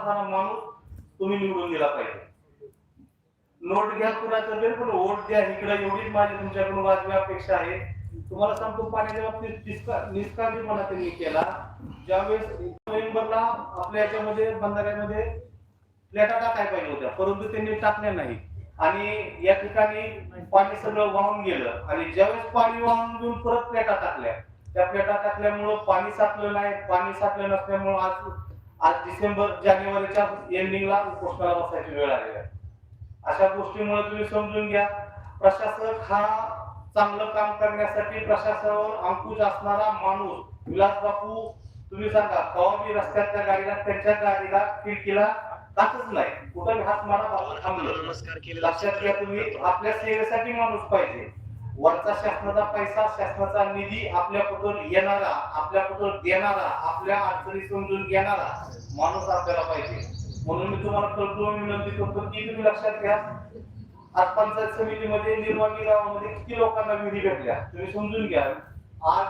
असा माणूस तुम्ही निवडून दिला पाहिजे. नोट घ्या कुणाचं तरी पण वोट द्या. इकडे एवढीच माझी तुमच्याकडून वाजवी अपेक्षा आहे. तुम्हाला सांगतो पाण्याच्या बाबतीत निष्काळजीपणा त्यांनी केला. ज्यावेळेस नोव्हेंबरला आपल्या याच्यामध्ये बंधाऱ्यामध्ये प्लेटा टाकायला पाहिजे होत्या? परंतु त्यांनी टाकल्या नाही. आणि या ठिकाणी पाणी सगळं वाहून गेलं. आणि ज्यावेळेस पाणी वाहून घेऊन परत प्लेटा टाकल्या त्या प्लेटा टाकल्यामुळं पाणी साचलं नाही. पाणी साचलं नसल्यामुळं आज आज डिसेंबर जानेवारीच्या एंडिंगला उपोषणाला बसायची वेळ आलेली आहे. अशा गोष्टीमुळे तुम्ही समजून घ्या प्रशासक हा चांगलं काम करण्यासाठी प्रशासनावर अंकुश असणारा माणूस विलास बापू तुम्ही सांगा कवा मी रस्त्यातल्या गाडीला त्यांच्या गाडीला खिडकीला काचच नाही. कुठं हात मारा थांबलं. लक्षात घ्या तुम्ही आपल्या सेवेसाठी माणूस पाहिजे. वरचा शासनाचा पैसा शासनाचा निधी आपल्या कुठून येणारा आपल्या कुठून देणारा आपल्या अडचणी समजून घेणारा माणूस आपल्याला पाहिजे. म्हणून मी तुम्हाला कळतो विनंती करतो की तुम्ही लक्षात घ्या. आज पंचायत समितीमध्ये निर्वाणी गावामध्ये किती लोकांना विधी भेटल्या? तुम्ही समजून घ्या. आज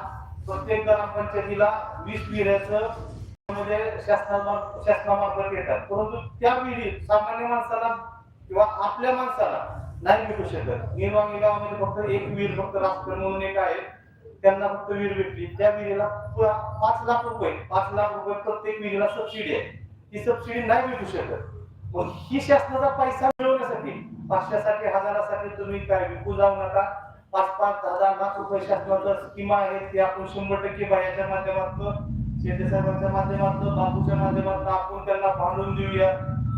प्रत्येक ग्रामपंचायतीला वीस विहिऱ्याचं मध्ये शासनामार्फत शासनामार्फत येतात. परंतु त्या विहिरी सामान्य माणसाला किंवा आपल्या माणसाला नाही भेटू शकत. निर्वाणी गावामध्ये फक्त एक विहीर फक्त राष्ट्र म्हणून एक आहे. त्यांना फक्त विहीर भेटली. त्या विहिरीला पाच लाख रुपये पाच लाख रुपये प्रत्येक विहिरीला सबसिडी आहे. ती सबसिडी नाही भेटू शकत. मग ही शासनाचा पैसा मिळवण्यासाठी पाचशेसाठी हजारासाठी तुम्ही काय विकू जाऊ नका. पाच पाच हजार लाख रुपये शासनाच्या स्कीमा आहेत ते आपण शंभर टक्के बायाच्या माध्यमातून शेती साहेबांच्या माध्यमातून बापूच्या माध्यमातून आपण त्यांना भांडून देऊया.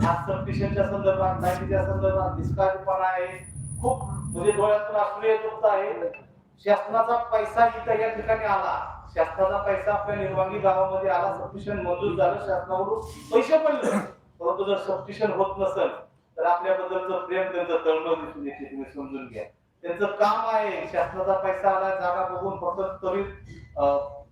आज सबस्टेशनच्या संदर्भात लाईटीच्या संदर्भात पण आहे. खूप म्हणजे डोळ्यातून अश्रू येत आहे. शासनाचा पैसा इथं या ठिकाणी आला. शासनाचा पैसा आपल्या निर्वांगी गावामध्ये आला सबस्टिशन मंजूर झालं शासनावरून पैसे पडले. परंतु जर सबस्टिशन होत नसेल तर आपल्याबद्दलचं प्रेम त्यांचं तळमळ दिसून येते तुम्ही समजून घ्या. त्यांचं काम आहे शासनाचा पैसा आला जागा बघून फक्त तरी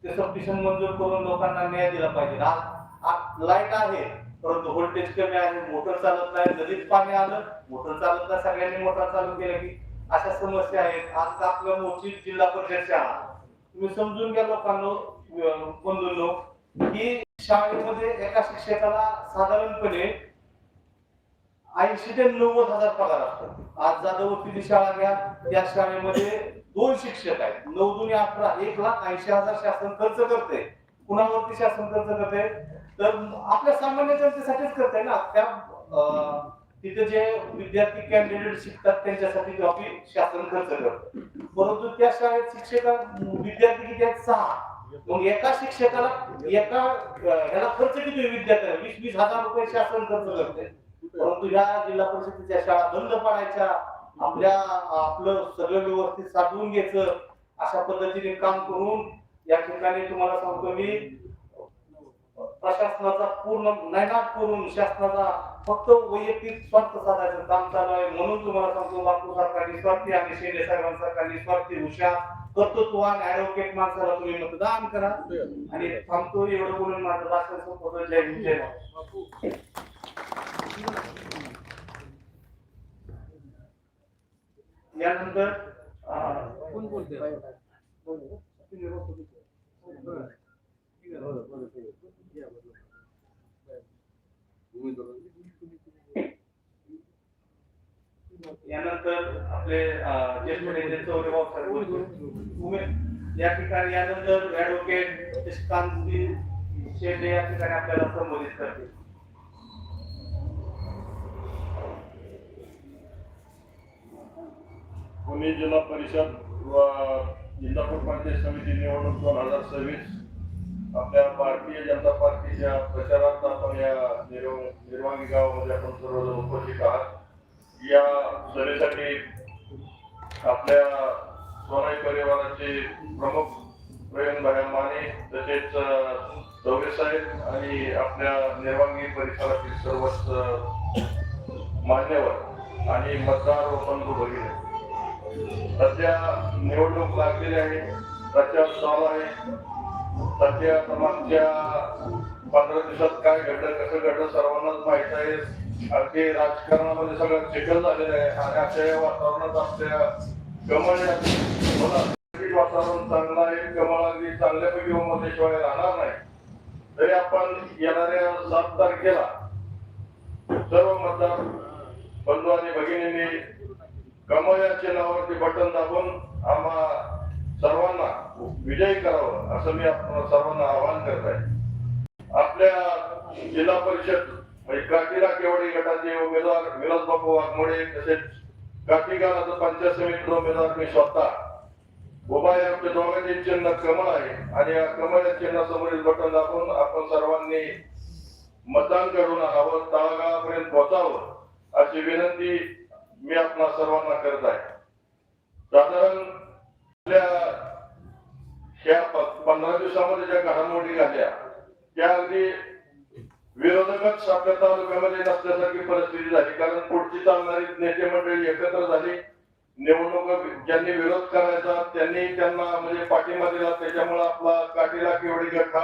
ते सबस्टिशन मंजूर करून लोकांना न्याय दिला पाहिजे. आज लाइट आहे परंतु व्होल्टेज कमी आहे मोटर चालत नाही नदीत पाणी आलं मोटर चालत नाही सगळ्यांनी मोटर चालू केलं की अशा समस्या आहेत. आज आपलं मोठी जिल्हा परिषद शाळा. तुम्ही समजून घ्या लोकांना बंधूंनो की शाळेमध्ये एका शिक्षकाला साधारणपणे ऐंशी ते नव्वद हजार पगार असतो आज जाधवती शाळा घ्या. या शाळेमध्ये दोन शिक्षक आहेत. नऊ दुनी अठरा एक लाख ऐंशी हजार शासन खर्च करते. कुणावरती शासन खर्च करते? तर आपल्या सामान्य जनतेसाठीच करते ना. त्या अं, तिथे जे विद्यार्थी कॅन्डिडेट शिकतात त्यांच्यासाठी ते शासन खर्च करत. परंतु त्या शाळेत शिक्षका विद्यार्थी किती आहेत? सहा. मग एका शिक्षकाला एका ह्याला खर्च किती होईल विद्यार्थ्याला? वीस वीस हजार रुपये शासन खर्च करते परंतु ह्या जिल्हा परिषदेच्या शाळा बंद पाडायच्या आपल्या आपलं सगळं व्यवस्थित साधवून घ्यायचं अशा पद्धतीने काम करून या ठिकाणी तुम्हाला सांगतो मी प्रशासनाचा पूर्ण नैनाट करून शासनाचा फक्त वैयक्तिक स्वार्थ साधायचं काम चालू आहे. म्हणून तुम्हाला सांगतो बापू सारखा निस्वार्थी आणि शेंडे साहेबांसारखा निस्वार्थी हुशार कर्तृत्ववान ऍडव्होकेट माणसाला तुम्ही मतदान करा. आणि थांबतो एवढं बोलून माझं भाषण संपवतो. जय हिंद जय महाराष्ट्र. यानंतर कोण बोलते यानंतर आपले ज्येष्ठ नेते चौरे या ठिकाणी यानंतर ऍडव्होकेट निष्कांत शेंडे या ठिकाणी आपल्याला संबोधित करतील. पुणे जिल्हा परिषद व इंदापूर पंचायत समिती निवडणूक दोन हजार सव्वीस आपल्या भारतीय जनता पार्टीच्या प्रचारात आपण या निर्वांगी गावामध्ये आपण सर्वजण उपस्थित आहात. या सभेसाठी आपल्या सोनाई परिवाराचे प्रमुख प्रवीणभाई माने तसेच दौरे चौरे साहेब आणि आपल्या निर्वांगी परिसरातील सर्वच मान्यवर आणि मतदार व बंधू भगिनी. सध्या निवडणूक लागलेली आहे प्रचार चालू आहे. सध्या आता पंधरा दिवसात काय घडलं कसं घडलं सर्वांनाच माहीत आहे. अगदी राजकारणामध्ये सगळं चिखल झालेलं आहे. आणि अशा या वातावरणात आपल्या कमळ वातावरण चांगलं आहे. कमळ अगदी चांगल्यापैकी उमदेशिवाय राहणार नाही. तरी आपण येणाऱ्या सात तारखेला सर्व मतदार बंधू आणि भगिनींनी कमळ्याचे नावावरती बटन दाबून आम्हा सर्वांना विजयी करावं असं मी आपण सर्वांना आवाहन करत आहे. आपल्या जिल्हा परिषद म्हणजे काटीला केवडी गटाचे उमेदवार विनोद बापू वाघमोडे तसेच काटीगावाचं पंचायत समितीचा उमेदवार मी स्वतः. उभा आहे आमच्या दोघांचे चिन्ह कमळ आहे आणि या कमळ या चिन्हासमोरील बटन दाबून आपण सर्वांनी मतदान करून हवं तळागाळापर्यंत पोहोचावं अशी विनंती मी आपणा सर्वांना करत आहे. साधारण ह्या पंधरा दिवसामध्ये ज्या घडामोडी झाल्या त्या अगदी विरोधकच आपल्या तालुक्यामध्ये नसल्यासारखी परिस्थिती झाली. कारण पुढची चालणारी नेते मंडळी एकत्र झाली. निवडणूक ज्यांनी विरोध करायचा त्यांनी त्यांना म्हणजे पाठिंबा दिला. त्याच्यामुळे आपला काठीला केवढी गट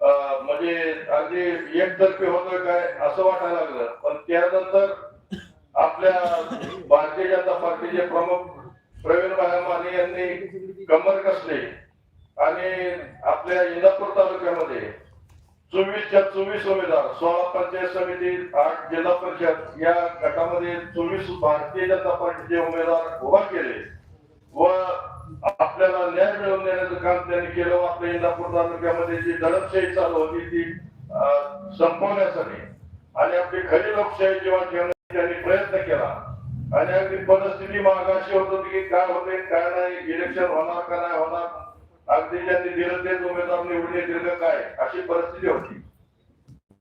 अं, म्हणजे अगदी एकतर्फी होतोय काय असं वाटायला लागलं. पण त्यानंतर आपल्या भारतीय जनता पार्टीचे प्रमुख प्रवीण भाया माने यांनी कमर कसले आणि आपल्या इंदापूर तालुक्यामध्ये चोवीसच्या चोवीस उमेदवार सोळा पंचायत समिती आठ जिल्हा परिषद या गटामध्ये चोवीस भारतीय जनता पार्टीचे उमेदवार उभा केले व आपल्याला न्याय मिळवून देण्याचं काम त्यांनी केलं व आपल्या इंदापूर तालुक्यामध्ये जी दडपशाही चालू होती ती संपवण्यासाठी आणि आपली खरी लोकशाही जेव्हा ठेवण्यासाठी त्यांनी प्रयत्न केला. आणि अगदी परिस्थिती मागाशी होत होती की काय होते काय नाही इलेक्शन होणार का नाही होणार? अगदी देशातील दिलं उमेदवार निवडून येतील काय अशी परिस्थिती होती.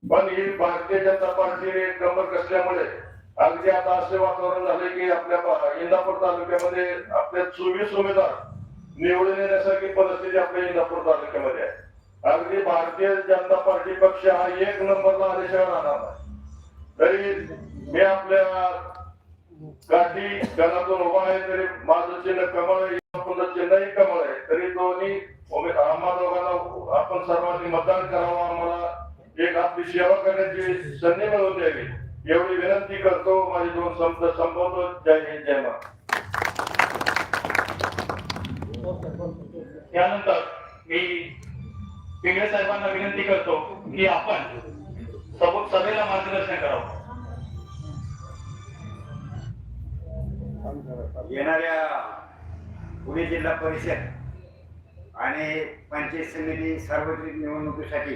पण ही भारतीय जनता पार्टीने कमर कसल्यामुळे अगदी आता असे वातावरण झाले की आपल्या इंदापूर तालुक्यामध्ये आपल्या चोवीस उमेदवार निवडून येण्यासारखी परिस्थिती आपल्या इंदापूर तालुक्यामध्ये आहे. अगदी भारतीय जनता पार्टी पक्ष हा एक नंबरला आल्याशिवाय राहणार नाही. तरी मी आपल्या काठी गणातून उभा आहे तरी माझं चिन्ह कमळ इंदापूरचं चिन्हही कमळ आहे. तरी दोन्ही उमेद आम्हा दोघांना आपण सर्वांनी मतदान करावं. आम्हाला एक आपली सेवा करण्याची संधी मिळवून द्यावी. एवढी विनंती करतो. माझे दोन शब्द संपवतो. जय हिंद जय महाराज त्यानंतर मी पिंगळे साहेबांना विनंती करतो की आपण सभेला मार्गदर्शन करावं. येणाऱ्या पुणे जिल्हा परिषद आणि पंचायत समिती सार्वत्रिक निवडणुकीसाठी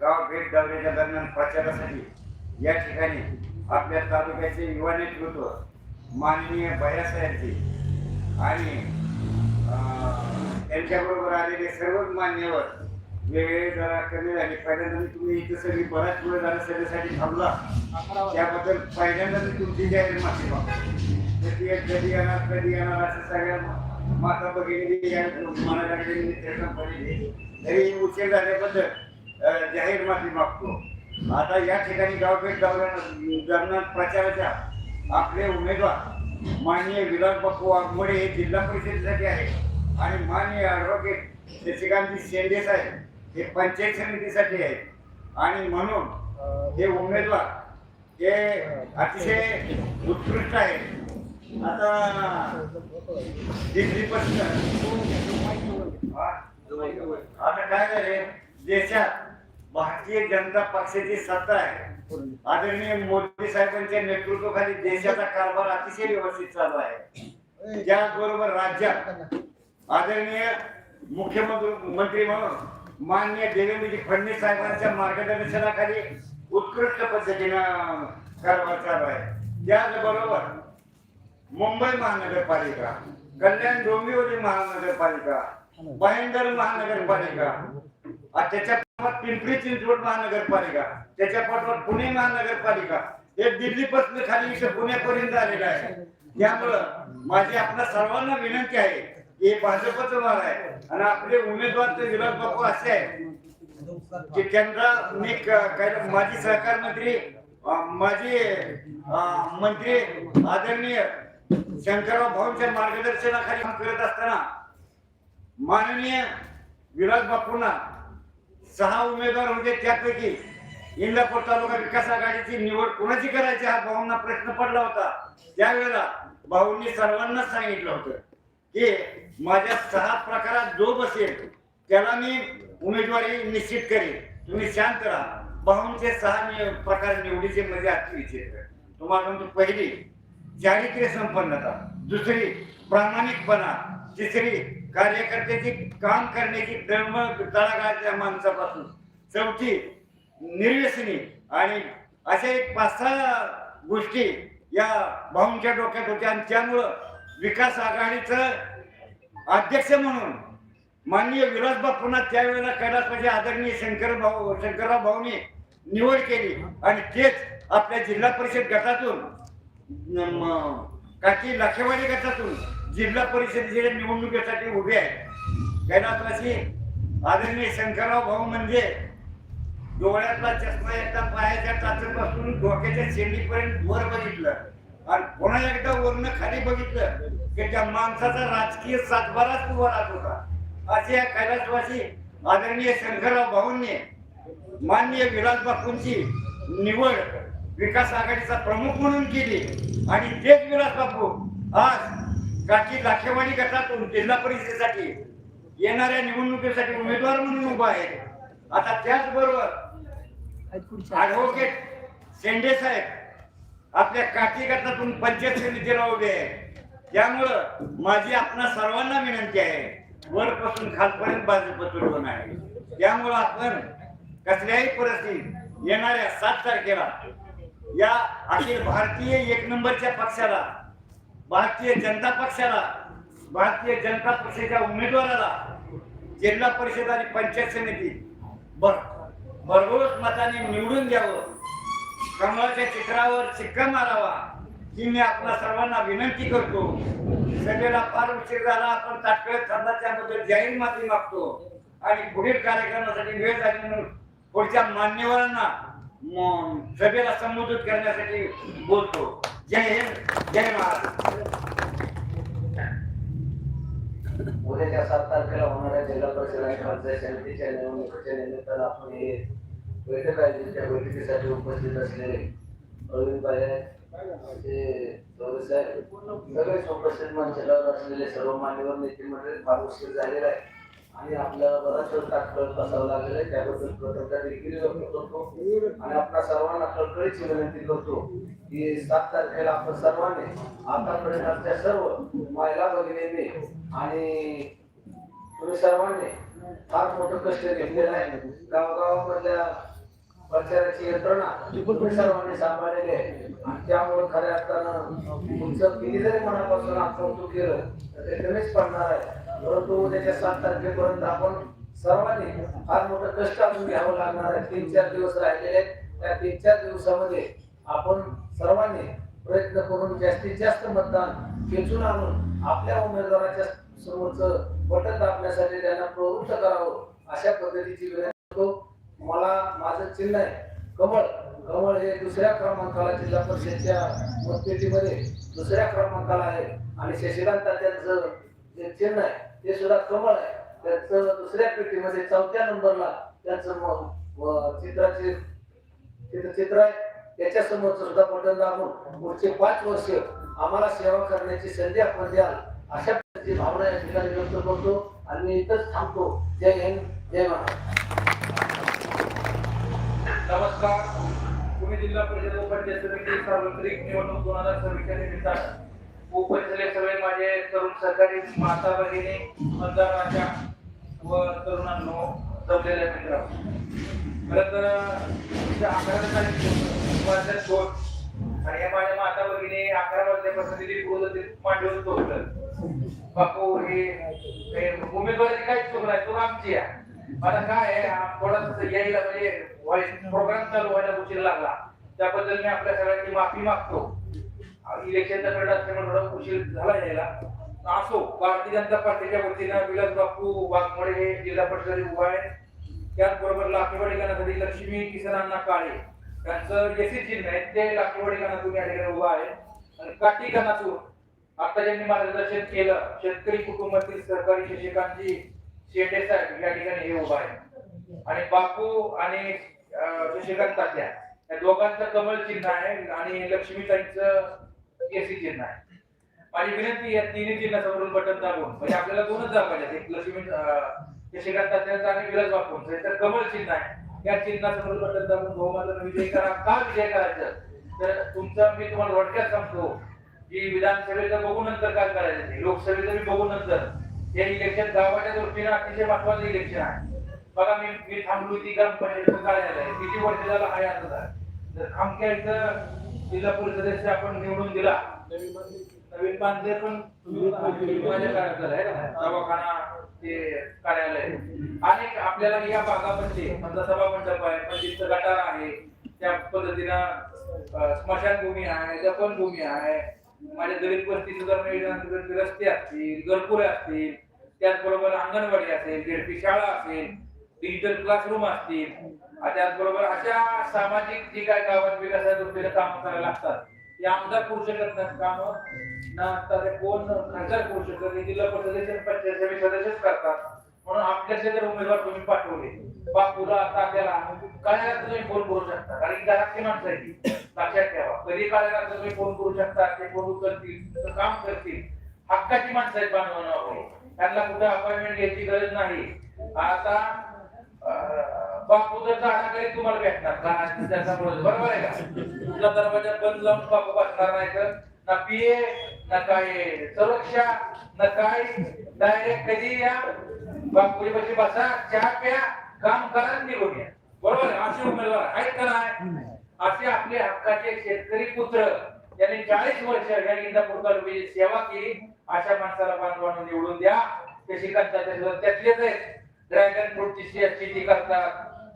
गाव भेट दौऱ्याच्या दरम्यान प्रचारासाठी या ठिकाणी आपल्या तालुक्याचे युवा नेतृत्व माननीय भैयासाहेबजी आणि त्यांच्याबरोबर आलेले सर्वच मान्यवर वेळ जरा कमी झाले. पहिल्यांदा मी तुम्ही इथं सगळी बराच वेळ झाला सगळ्यासाठी थांबला. त्याबद्दल पहिल्यांदा मी तुमची जाहीर माफी मागतो. कधी कधी येणार कधी येणार असं सगळ्या माता भगिनी या मला लागलेली तरी उशीर झाल्याबद्दल जाहीर माफी मागतो. आता या ठिकाणी गावभेट दरम्यान प्रचाराच्या आपले उमेदवार माननीय विलास बापू वाघमोडे हे जिल्हा परिषदेसाठी आहे आणि माननीय ॲडव्होकेट शशिकांत शेंडे साहेब हे पंचायत समितीसाठी आहेत. आणि म्हणून हे उमेदवार हे अतिशय उत्कृष्ट आहेत. आता आता काय झाले देशात भारतीय जनता पक्षाची सत्ता आहे. आदरणीय मोदी साहेबांच्या नेतृत्वाखाली देशाचा कारभार अतिशय व्यवस्थित चालू आहे. त्याचबरोबर राज्यात आदरणीय मुख्यमंत्री मंत्री म्हणून मान्य देवेंद्रजी फडणवीस साहेबांच्या मार्गदर्शनाखाली उत्कृष्ट पद्धतीनं कारभार चालू आहे. त्याचबरोबर मुंबई महानगरपालिका कल्याण डोंबिवली महानगरपालिका भाईंदर महानगरपालिका आणि त्याच्या पाठोपाठ पिंपरी चिंचवड महानगरपालिका त्याच्या पाठोपाठ पुणे महानगरपालिका हे दिल्लीपासून खाली इथे पुण्यापर्यंत आलेलं आहे. त्यामुळं माझी आपल्या सर्वांना विनंती आहे हे भाजपचं मार आहे आणि आपले उमेदवार ते विलास बापू असे आहे की त्यांना मी काय माजी सहकार मंत्री माजी मंत्री आदरणीय शंकरराव भाऊंच्या मार्गदर्शनाखाली काम करत असताना माननीय विलास बापूंना सहा उमेदवार होते त्यापैकी इंदापूर तालुका विकास आघाडीची निवड कोणाची करायची हा भाऊंना प्रश्न पडला होता. त्यावेळेला भाऊंनी सर्वांनाच सांगितलं होतं की माझ्या सहा प्रकारात जो बसेल त्याला मी उमेदवारी निश्चित करेन. तुम्ही शांत राहा. भाऊंचे सहा प्रकार निवडीचे म्हणजे अति तुम्हाला म्हणतो पहिली चारित्र्य संपन्नता. दुसरी प्रामाणिकपणा. तिसरी कार्यकर्त्याची काम करण्याची तळमळ तळागाळातल्या माणसापासून. चौथी निर्व्यसनी आणि अशा एक पाच सहा गोष्टी या भाऊंच्या डोक्यात होत्या आणि त्यामुळं विकास आघाडीचं अध्यक्ष म्हणून माननीय विलास बापूंना त्यावेळेला कैलासवासी आदरणीय शंकर भाऊ शंकरराव भाऊनी निवड केली. आणि तेच आपल्या जिल्हा परिषद गटातून म, काकी लाखेवाडी गटातून जिल्हा परिषदेच्या निवडणुकीसाठी उभे आहेत. कैलासवासी आदरणीय शंकरराव भाऊ म्हणजे डोळ्यातला चष्मा एकदा पायाच्या टाचेपासून डोक्याच्या शेंडीपर्यंत वर बघितलं. आणि पुन्हा एकदा वरनं खाली बघितलं की त्या माणसाचा राजकीय सातबाराच उभा राहत होता. असे या कैलासवासी आदरणीय शंकरराव भाऊंनी माननीय विलास बापूंची निवड विकास आघाडीचा प्रमुख म्हणून केली आणि तेच विलास बापू आज काठी लाखेवाडी गटातून जिल्हा परिषदेसाठी येणाऱ्या निवडणुकीसाठी उमेदवार म्हणून उभा आहे. आता त्याचबरोबर ऍडव्होकेट शेंडे साहेब आपल्या काठी गटातून पंचायत समितीला उभे आहे त्यामुळं माझी आपणा सर्वांना विनंती आहे वरपासून खालपर्यंत बाजूपत्र आहे. त्यामुळं आपण कसल्याही परिस्थितीत येणाऱ्या सात तारखेला या अखिल भारतीय एक नंबरच्या पक्षाला भारतीय जनता पक्षाला भारतीय जनता पक्षाच्या उमेदवाराला जिल्हा परिषद आणि पंचायत समिती बर भरघोस मताने निवडून द्यावं. कमळाच्या चित्रावर शिक्का मारावा. ही मी आपल्या सर्वांना विनंती करतो. सभेला फार उशीर झाला आपण तात्काळ थांबा त्याबद्दल जाहीर माफी मागतो. आणि पुढील कार्यक्रमासाठी वेळ झाली म्हणून पुढच्या मान्यवरांना सभेला संबोधित करण्यासाठी बोलतो. जय हिंद जय महाराष्ट्र उद्याच्या सात तारखेला होणाऱ्या जिल्हा परिषद आणि पंचायत समितीच्या निवडणुकीच्या निमित्तानं आपण हे बैठक आहे बैठकीसाठी उपस्थित असलेले अरविंद बाया सगळेच उपस्थित मंचावर असलेले सर्व मान्यवर नेते मंडळी फार उशीर झालेला आहे आणि आपल्याला बराच वेळ तात्काळ बसावं लागलेलं आहे. त्याबद्दल कृतज्ञता देखील व्यक्त करतो. आणि आपल्या सर्वांना कळकळीची विनंती करतो की सात तारखेला आपण सर्वांनी आतापर्यंत आमच्या सर्व महिला भगिनींनी आणि तुम्ही सर्वांनी फार मोठं कष्ट घेतलेलं आहे. गावगावामधल्या प्रचाराची यंत्रणा तुम्ही सर्वांनी सांभाळलेली आहे. आणि त्यामुळे खऱ्या अर्थानं तुमचं किती जरी मनापासून आपण केलं तर ते कमीच पडणार आहे. परंतु उद्याच्या सात तारखेपर्यंत आपण सर्वांनी फार मोठं कष्ट अजून घ्यावं लागणार आहे. तीन चार दिवस राहिलेले आहेत. त्या तीन चार दिवसामध्ये आपण सर्वांनी प्रयत्न करून जास्तीत जास्त मतदान खेचून आणून आपल्या उमेदवाराच्या समोरचं बटन दाबण्यासाठी त्यांना प्रवृत्त करावं अशा पद्धतीची विनंती करतो. मला माझं चिन्ह आहे. कमळ. कमळ हे दुसऱ्या क्रमांकाला जिल्हा परिषदच्या मतपेटीमध्ये दुसऱ्या क्रमांकाला आहे. आणि शशिकांत त्यांचं जे चिन्ह आहे ते सुद्धा कमळ आहे. त्याचं दुसऱ्या पेटीमध्ये चौथ्या नंबरला त्यांचं मग चित्राचे चित्र आहे. त्याच्या समोरच सुद्धा बटन दाबून पुढचे पाच वर्ष आम्हाला सेवा करण्याची संधी आपण द्याल अशा प्रकारची भावना या ठिकाणी व्यक्त करतो आणि मी इथंच थांबतो. जय हिंद जय महाराज नमस्कार. पुणे जिल्हा परिषद उपाध्यक्ष समिती सार्वत्रिक निवडणूक दोन हजार सव्वीसच्या निमित्तानं उपस्थित सगळे माझे तरुण सहकारी माता भगिनी मतदाराच्या व तरुणांनो जमलेल्या मित्र खरं तर अकरा तारीख वाजल्या आणि या माझ्या माता भगिनी अकरा वाजल्यापासून दिली बोलत मांडून तोडलं बापू हे उमेदवारी काहीच चूक नाही चूक आमची आहे. मला काय आहे यायला म्हणजे प्रोग्राम चालू व्हायला उशीर लागला. त्याबद्दल मी आपल्या सगळ्यांची माफी मागतो. इलेक्शनचा परिणाम असल्यामुळे थोडा उशीर झाला यायला. असो भारतीय जनता पार्टीच्या वतीनं विलास बापू वाघमोडे हे जिल्हा परिषदेत उभा आहे त्याचबरोबर लाखेवाडी गणासाठी लक्ष्मी किसनांना काळे. त्यांचं एसी चिन्ह आहे ते लाखेवाडी गणातून या ठिकाणी उभा आहे. आणि काठी गणातून आता ज्यांनी मार्गदर्शन केलं शेतकरी कुटुंबातील सरकारी शिक्षकांची शेटे साहेब या ठिकाणी हे उभा आहे आणि बापू आणि अं, शशिकांत तात्या या दोघांचं कमल चिन्ह आहे आणि लक्ष्मीताईंचं केसी चिन्ह आहे माझी विनंती या तिन्ही चिन्ह समोरून बटन दाबून म्हणजे आपल्याला दोनच दाबायचे एक लक्ष्मी अं, शशिकांत आणि विलास बापूंचं म्हणजे तर कमल चिन्ह आहे. या चिन्हासमोरून बटन दाबून बहुमतानं विजय करा. का विजय करायचं? तर तुमचा मी तुम्हाला थोडक्यात सांगतो की विधानसभेचं बघू नंतर काय करायचं ते. लोकसभेचं मी बघू नंतर. हे इलेक्शन गावाच्या दृष्टीने अतिशय महत्वाचं इलेक्शन आहे. बघा मी मी थांबलो ती ग्रामपंचायत काय झालंय किती वर्ष झालं आहे आता? जर खामक्या इथं जिल्हा परिषद सदस्य आपण निवडून दिला. नवीन बांधले पण माझ्या ना? दवाखाना ते कार्यालय. अनेक आपल्याला या भागामध्ये समजा सभा मंडप आहे पंचवीस गटार आहे. त्या पद्धतीनं स्मशानभूमी आहे जपनभूमी आहे. माझ्या दलित वस्ती सुधारणा रस्ते असतील घरकुरे असतील त्याचबरोबर अंगणवाडी असेल शाळा असेल डिजिटल क्लासरूम असतील त्याचबरोबर अशा सामाजिक जी काय गावात विकासाच्या दृष्टीने काम करायला लागतात. ते आमदार करू शकत नाहीत काम. ना कोण खासदार करू शकत नाही जिल्हा परिषदेचे पंचायत समिती सदस्यच करतात. म्हणून आपल्याचे जर उमेदवार तुम्ही पाठवले. बापूला तात्याला काय तुम्ही फोन करू शकता. कारण की घरातली माणसं आहे ती. लक्षात ठेवा. कधी काय तुम्ही फोन करू शकता ते फोन उचलतील काम करतील. हक्काची माणसं आहेत बांधवांवर त्यांना कुठे अपॉइंटमेंट घ्यायची गरज नाही. आता बापू जर झाडाकडे तुम्हाला भेटणार. का त्याच्यामुळे बरोबर आहे का? तुमचा दरवाजा बंद लावून बापू बसणार नाही तर? ना पिये ना काय सुरक्षा ना काय? डायरेक्ट कधी या? बापुरी पाशी बसा चहा प्या काम करा निघून या. बरोबर असे उमेदवार आहेत. का नाही? असे आपले हक्काचे शेतकरी पुत्र यांनी चाळीस वर्ष या इंदापूर तालुक्याची सेवा केली अशा माणसाला बांधवांना निवडून द्या. ते शिकतात त्यातलेच आहेत. ड्रॅगन फ्रूटची शेती करतात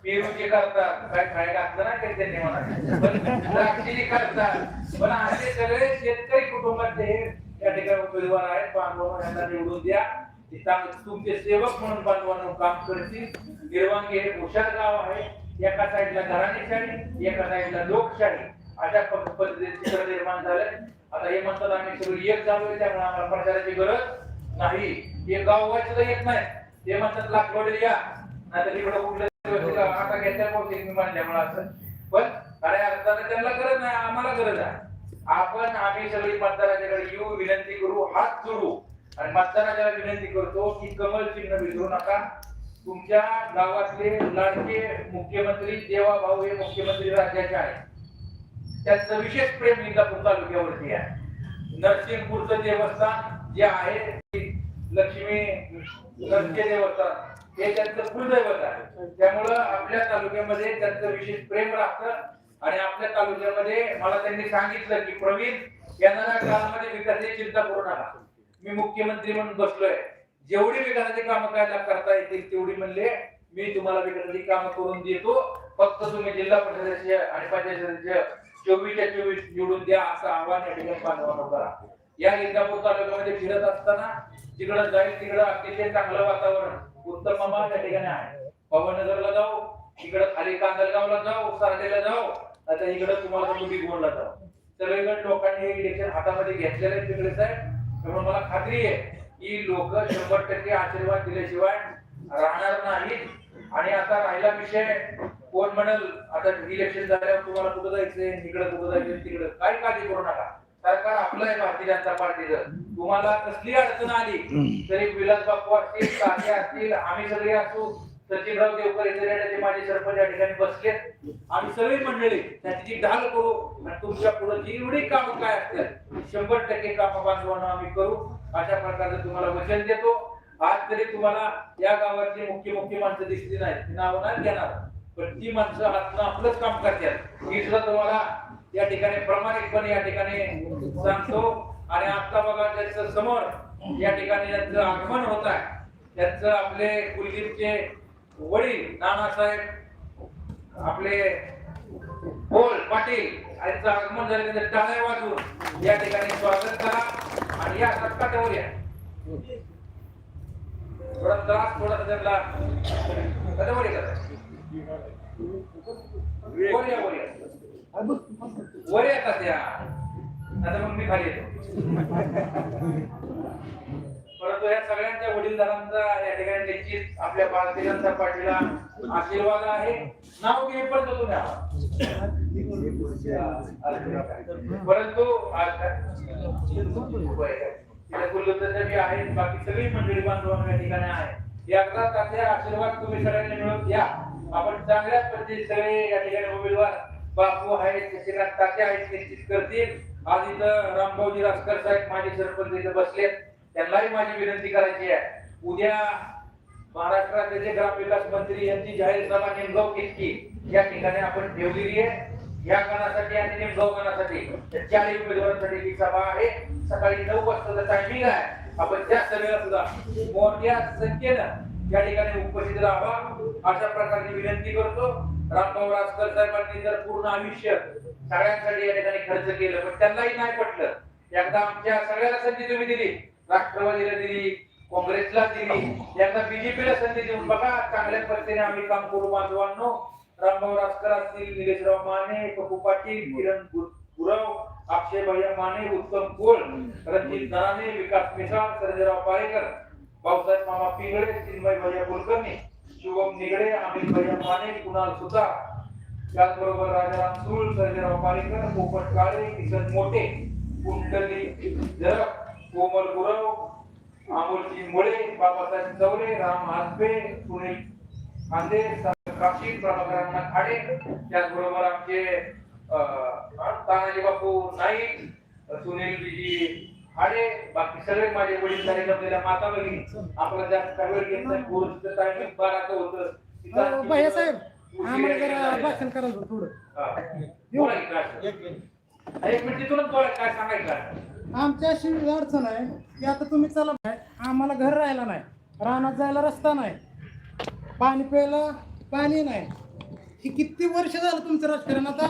पेरूची करतात. काय खायला असतं ना काही त्यांनी म्हणा पण द्राक्षी करतात. पण असे सगळे शेतकरी कुटुंबातले हे या ठिकाणी उमेदवार आहेत. बांधवांना यांना निवडून द्या. तुमचे सेवक म्हणून बांधवांना काम करतील. निर्वांगी हे हुशार गाव आहे. एका साईडला घराणेशाही एका साईडला लोकशाही अशा प- पद्धतीने चित्र निर्माण झालंय. आता हे म्हणतात आम्ही सगळे एक झालोय त्यामुळे आम्हाला प्रचाराची गरज नाही. हे गाव वाचलं येत नाही. ते म्हणतात लाखवडे या. नाहीतर इकडे कुठलं आता घेतल्या बहुतेक मी म्हणल्यामुळे असं. पण अरे अर्थानं त्यांना गरज नाही आम्हाला गरज आहे. आपण आम्ही सगळी मतदाराच्याकडे येऊ विनंती करू हात जोडू. आणि मतदाराच्याला विनंती करतो की कमल चिन्ह विसरू नका. तुमच्या गावातले लाडके मुख्यमंत्री देवा भाऊ हे मुख्यमंत्री राज्याचे आहेत. त्यांचं विशेष प्रेम इंदापूर तालुक्यावरती आहे. नरसिंहपूरचं देवस्थान जे आहे लक्ष्मी लक्ष्य देवता हे त्यांचं कुलदैवत आहे. त्यामुळं आपल्या तालुक्यामध्ये त्यांचं विशेष प्रेम राहतं आणि आपल्या तालुक्यामध्ये मला त्यांनी सांगितलं की प्रवीण येणाऱ्या काळामध्ये विकासाची चिंता करू नका. मी मुख्यमंत्री म्हणून बसलोय. जेवढी विकासाची कामं काय करता येतील तेवढी म्हणले मी तुम्हाला विकासाची कामं करून देतो. फक्त तुम्ही जिल्हा परिषदेचे आणि पंचायत चोवीसच्या चोवीस निवडून द्या असं आव्हान या ठिकाणी बांधवांना करा. या इंदापूर तालुक्यामध्ये फिरत असताना तिकडं जाईल तिकडं अतिशय चांगलं वातावरण. उत्तम मामा त्या ठिकाणी आहे. पवनगरला जाऊ इकडं खाली कांदलगावला जाऊ सारडेला जाऊ आता इकडं तुम्हाला तुम्ही गोडला जाऊ. सगळीकडे लोकांनी हे इलेक्शन हातामध्ये घेतलेलं आहे तिकडे साहेब. त्यामुळे मला खात्री आहे की लोक शंभर टक्के आशीर्वाद दिल्याशिवाय राहणार नाहीत. आणि आता राहिला विषय कोण म्हणल आता इलेक्शन झाल्यावर तुम्हाला कुठं जायचंय इकडं कुठं जायचंय तिकडं. काही काळजी करू नका. सरकार आपलं आहे भारतीय जनता पार्टीचं. तुम्हाला कसली अडचण आली तरी विलास बापू असतील काके असतील आम्ही सगळे असू सचिनराव देवकर येते माझे सरपंच या ठिकाणी बसले. आम्ही सगळी मंडळी त्याची जी ढाल करू आणि तुमच्यापुढे जी एवढी कामं काय असतील शंभर टक्के कामं बांधवांना आम्ही करू. अशा प्रकारचं तुम्हाला वचन देतो. आज तरी तुम्हाला या गावातली मुख्य मुख्य माणसं दिसली नाहीत. नावं नाही घेणार. पण ती माणसं हातनं आपलंच काम करतात. ही सुद्धा तुम्हाला या ठिकाणी प्रामाणिकपणे या ठिकाणी सांगतो. आणि आता बघा त्याच्यासमोर या ठिकाणी त्यांचं आगमन होत आहे त्यांचं आपले कुलदीपचे वडील नानासाहेब आपले बोल पाटील यांचं आगमन झालं. म्हणजे टाळ्या वाजवून या ठिकाणी स्वागत करा. आणि या सत्ता या थोडा त्रास थोडा त्यांना कशावर बोलूया बोलूया. वर येतात या आता मग मी खाली येतो. परंतु या सगळ्यांच्या वडीलधारांचा या ठिकाणी निश्चित आपल्या भारतीय जनता पार्टीला आशीर्वाद आहे. नाव घे पण तुम्ही परंतु गुल्लुद्दीन आहेत बाकी सगळी मंडळी बांधवांना या ठिकाणी आहे एकदा आशीर्वाद तुम्ही सगळ्यांनी मिळून द्या आपण चांगल्याच पद्धतीने सगळे या ठिकाणी उमेदवार बापू आहेत शशिकांत तात्या आहेत निश्चित करतील आज इथं रामभाऊजी रासकर साहेब माजी सरपंच इथं बसलेत त्यांनाही माझी विनंती करायची आहे. उद्या महाराष्ट्राचे जे ग्रामविकास मंत्री यांची जाहीर सभा निमगाव किटकी या ठिकाणी आपण ठेवलेली आहे. या गणासाठी आणि निमगाव गणासाठी त्या उमेदवारांसाठी ही सभा आहे. सकाळी नऊ वाजताचा टायमिंग आहे. आपण त्या सभेला सुद्धा मोठ्या संख्येनं या ठिकाणी उपस्थित राहावा. अशा प्रकारची विनंती करतो. रामभाऊ रासकर साहेबांनी जर पूर्ण आयुष्य सगळ्यांसाठी या ठिकाणी खर्च केलं पण त्यांनाही नाही पटलं. एकदा आमच्या सगळ्याला संधी तुम्ही दिली. राष्ट्रवादीला दिली काँग्रेसला दिली. यांना बीजेपीला संधी देऊन बघा चांगल्या पद्धतीने आम्ही काम करू बांधवांनो. रामभाऊ रासकर असतील निलेशराव माने पप्पू पाटील किरण गुरव अक्षय भैया माने उत्तम कोल रणजित नारायणे विकास मिसाळ सर्जेराव पारेकर भाऊसाहेब मामा पिंगळे चिन्मय भैया कुलकर्णी शुभम निगडे अमित भैया माने कुणाल सुतार त्याचबरोबर राजाराम सूळ सर्जेराव पालेकर पोपट काळे किसन मोठे कुंडली जरप कोमल गुरव अमोलजी मुळे बाबासाहेब चौरे राम आसबे सुनील खांदे काशी प्रभाकरांना खाडे त्याचबरोबर आमचे अं, तानाजी बापू नाईक सुनील खाडे बाकी सगळे माझे वडील जमलेल्या माता भगिनी आपला जास्त भैया साहेब आम्हाला जरा भाषण करायचं थोडं? एक मिनिट. तिथूनच बोला काय सांगायचं आमची अशी अडचण आहे की आता तुम्ही चला आम्हाला घर राहायला नाही. रानात जायला रस्ता नाही. पाणी प्यायला पाणी नाही. ही किती वर्ष झालं तुमचं राजकारण आता?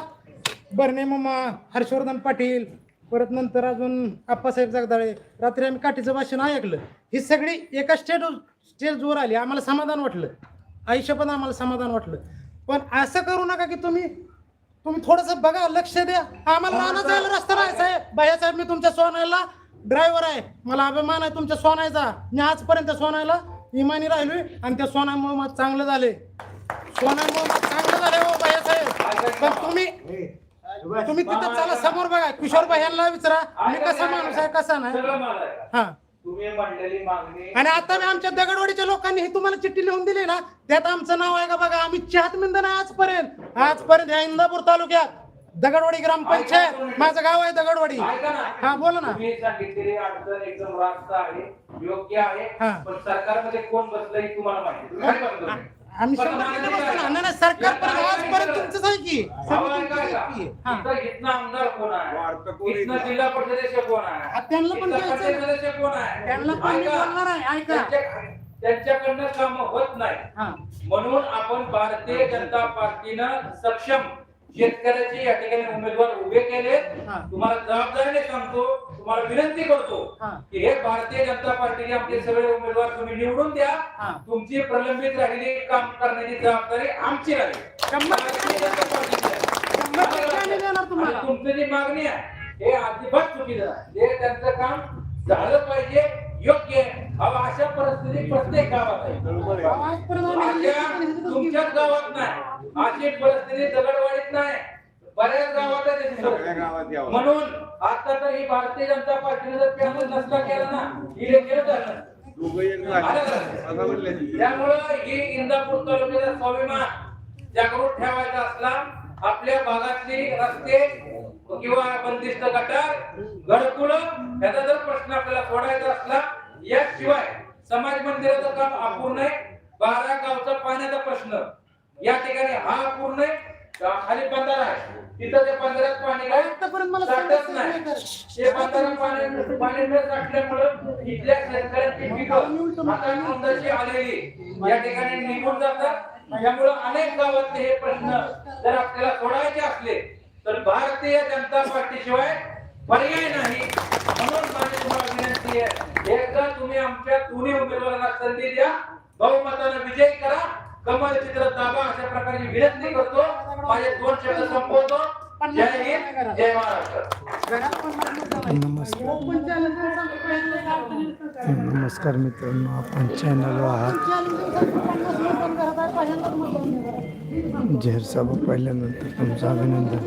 बर्णे मामा. हर्षवर्धन पाटील. परत नंतर अजून आप्पासाहेब जगदाळे रात्री आम्ही काठीचं भाषण ऐकलं. ही सगळी एका स्टेज स्टेजवर आली. आम्हाला समाधान वाटलं. आयुष्यपण आम्हाला समाधान वाटलं. पण असं करू नका की तुम्ही तुम्ही थोडस बघा लक्ष द्या. आम्हाला राहणं जायला रस्ता नाही साहेब. भैया साहेब मी तुमच्या सोनायला ड्रायव्हर आहे. मला अभिमान आहे तुमच्या सोनायचा मी आजपर्यंत सोनायला इमानी राहिलोय आणि त्या सोनामुळे मग चांगलं झाले सोनामुळे चांगलं झाले हो भैया साहेब. पण तुम्ही तुम्ही तिथं चला समोर बघा. किशोर भाई विचारा. मी कसा माणूस आहे कसा नाही. हा. तुम्ही मागणी आणि आता मी आमच्या दगडवाडीच्या लोकांनी ही तुम्हाला चिठ्ठी लिहून दिली ना त्यात आमचं नाव आहे का बघा? आम्ही चहात मिंद नाही आजपर्यंत. आजपर्यंत ह्या इंदापूर तालुक्यात दगडवाडी ग्रामपंचायत. माझं गाव आहे दगडवाडी. ना. हा बोला ना. तुम्ही सांगितलेली अडचण एकदम आहे योग्य आहे. पण सरकारमध्ये कोण बसलं हे तुम्हाला माहिती आम्ही पण शंभर मागणी टक्के काय? बसतो ना. नाही, नाही, सरकार पण या आजपर्यंत काय? तुमचंच आहे की तुमचंच. आहे की. हा. कोण आहे हा, त्यांना पण ना. त्यांना पण मी. बोलणार आहे ऐका त्यांच्या- त्यांच्याकडनं काम होत नाही हा म्हणून आपण भारतीय जनता पार्टीनं सक्षम शेतकऱ्याचे या ठिकाणी उमेदवार उभे केले. तुम्हाला जबाबदारीने सांगतो तुम्हाला विनंती करतो. की हे भारतीय जनता पार्टीने आमचे सगळे उमेदवार तुम्ही निवडून द्या. तुमची प्रलंबित राहिलेली काम करण्याची जबाबदारी आमची राहील. तुमचं जी मागणी आहे हे अजिबात चुकीचं आहे. हे त्यांचं काम झालं पाहिजे योग्य आहे अहो, अशा परिस्थिती प्रत्येक गावात आहे. तुमच्याच गावात नाही. अशी परिस्थिती दगडवाडीत नाही. बऱ्याच गावात आहे. म्हणून आता तर ही भारतीय जनता पार्टीने जर पॅनल नसला केला ना इलेक्शन झालं नसतं. त्यामुळं ही इंदापूर तालुक्याचा स्वाभिमान जागृत ठेवायचा असला आपल्या भागातली रस्ते किंवा बंदिस्त गटार घरकुल याचा जर प्रश्न आपल्याला सोडायचा असला याशिवाय समाज मंदिराचं काम अपूर्ण आहे. बारा गावचा पाण्याचा प्रश्न. या ठिकाणी हा अपूर्ण आहे. का- खाली बंधारा आहे. तिथं ते बंधाऱ्यात पाणी साठत नाही. ते बंधारा पाणी पाणी न साठल्यामुळं इथल्या शेतकऱ्यांची पिकं आता नोंदाची आलेली. या ठिकाणी निघून जातात. त्यामुळं अनेक गावातले हे प्रश्न जर आपल्याला सोडायचे असले तर भारतीय जनता पार्टीशिवाय पर्याय नाही. म्हणून माझी तुम्हाला विनंती आहे एकदा तुम्ही आमच्या दोन्ही उमेदवारांना संधी द्या. बहुमतानं विजय करा. कमल चित्र दाबा अशा प्रकारची विनंती करतो. माझे दोन शब्द संपवतो. जय महाराष्ट्र. नमस्कार. मित्रांनो आपण चॅनलवर आहात. झेर साहेब पाहिल्यानंतर तुमचं अभिनंदन.